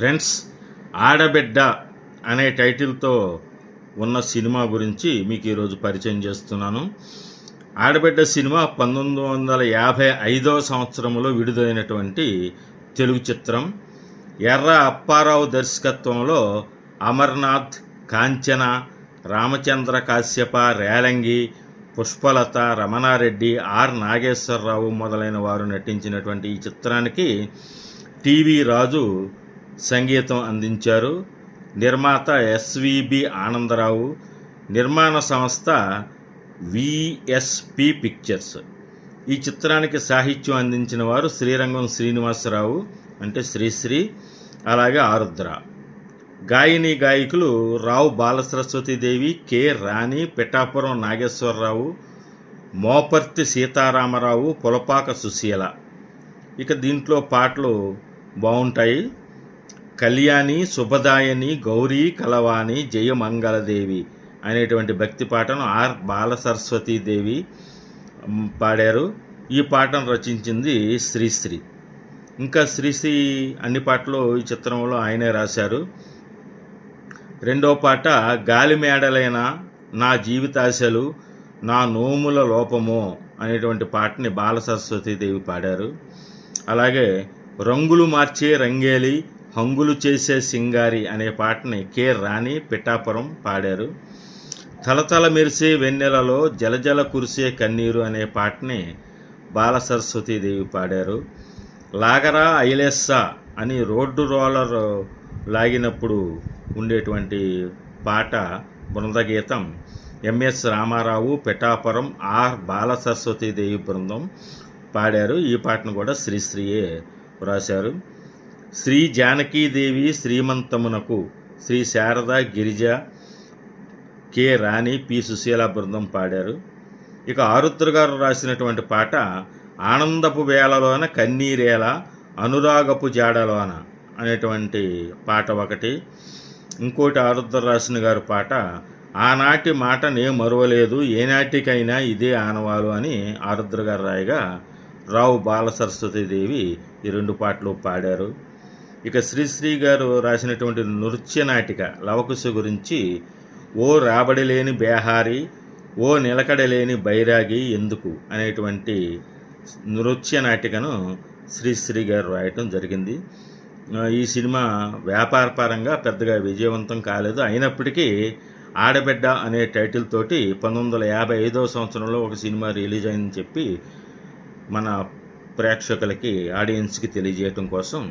Friends ఆడబిడ్డ అనే టైటిల్తో ఉన్న సినిమా గురించి మీకు ఈరోజు పరిచయం చేస్తున్నాను. ఆడబిడ్డ సినిమా పంతొమ్మిది వందల యాభై ఐదవ సంవత్సరంలో విడుదలైనటువంటి తెలుగు చిత్రం. ఎర్ర అప్పారావు దర్శకత్వంలో అమర్నాథ్ కాంచన రామచంద్ర కాశ్యప రేలంగి పుష్పలత రమణారెడ్డి ఆర్ నాగేశ్వరరావు మొదలైన వారు నటించినటువంటి ఈ చిత్రానికి టీవీ రాజు సంగీతం అందించారు నిర్మాత ఎస్విబి ఆనందరావు నిర్మాణ సంస్థ విఎస్పి పిక్చర్స్. ఈ చిత్రానికి సాహిత్యం అందించిన వారు శ్రీరంగం శ్రీనివాసరావు అంటే శ్రీశ్రీ అలాగే ఆరుద్ర. గాయని గాయకులు రావు బాలసరస్వతీదేవి కె రాణి పిఠాపురం నాగేశ్వరరావు మోపర్తి సీతారామరావు పులపాక సుశీల. ఇక దీంట్లో పాటలు బాగుంటాయి కళ్యాణి శుభదాయని గౌరీ కలవాణి జయమంగళదేవి అనేటువంటి భక్తి పాటను ఆర్ బాలసరస్వతీదేవి పాడారు. ఈ పాటను రచించింది శ్రీశ్రీ. ఇంకా శ్రీశ్రీ అన్ని పాటలు ఈ చిత్రంలో ఆయనే రాశారు. రెండో పాట గాలి మేడలైన నా జీవితాశలు నా నోముల లోపము అనేటువంటి పాటని బాలసరస్వతీదేవి పాడారు. అలాగే రంగులు మార్చే రంగేలి హంగులు చేసే సింగారి అనే పాటని కె రాణి పిఠాపురం పాడారు. తలతల మెరిసే వెన్నెలలో జలజల కురిసే కన్నీరు అనే పాటని బాలసరస్వతీదేవి పాడారు. లాగరా ఐలెస్సా అని రోడ్డు రోలర్ లాగినప్పుడు ఉండేటువంటి పాట బృందగీతం M S Ramarao Pithapuram R Balasaraswathidevi బృందం పాడారు. ఈ పాటను కూడా శ్రీశ్రీయే వ్రాశారు శ్రీ జానకీదేవి శ్రీమంతమునకు శ్రీ శారద గిరిజ కె రాణి పి సుశీల బృందం పాడారు. ఇక ఆరుద్ర గారు రాసినటువంటి పాట ఆనందపు వేళలోన కన్నీరేల అనురాగపు జాడలోన అనేటువంటి పాట ఒకటి. ఇంకోటి ఆరుద్ర రాసిన గారి పాట ఆనాటి మాట నే మరువలేదు ఏనాటికైనా ఇదే ఆనవాలు అని ఆరుద్ర గారు రాయగా రావు బాల సరస్వతీదేవి ఈ రెండు పాటలు పాడారు. ఇక శ్రీశ్రీ గారు రాసినటువంటి నృత్య నాటిక లవకుశ గురించి ఓ రాబడిలేని బేహారి ఓ నిలకడలేని బైరాగి ఎందుకు? అనేటువంటి నృత్య నాటికను శ్రీశ్రీ గారు రాయటం జరిగింది. ఈ సినిమా వ్యాపారపరంగా పెద్దగా విజయవంతం కాలేదు. అయినప్పటికీ ఆడబిడ్డ అనే టైటిల్ తోటి పంతొమ్మిది వందల యాభై ఐదవ సంవత్సరంలో ఒక సినిమా రిలీజ్ అయిందని చెప్పి మన ప్రేక్షకులకి ఆడియన్స్కి తెలియజేయటం కోసం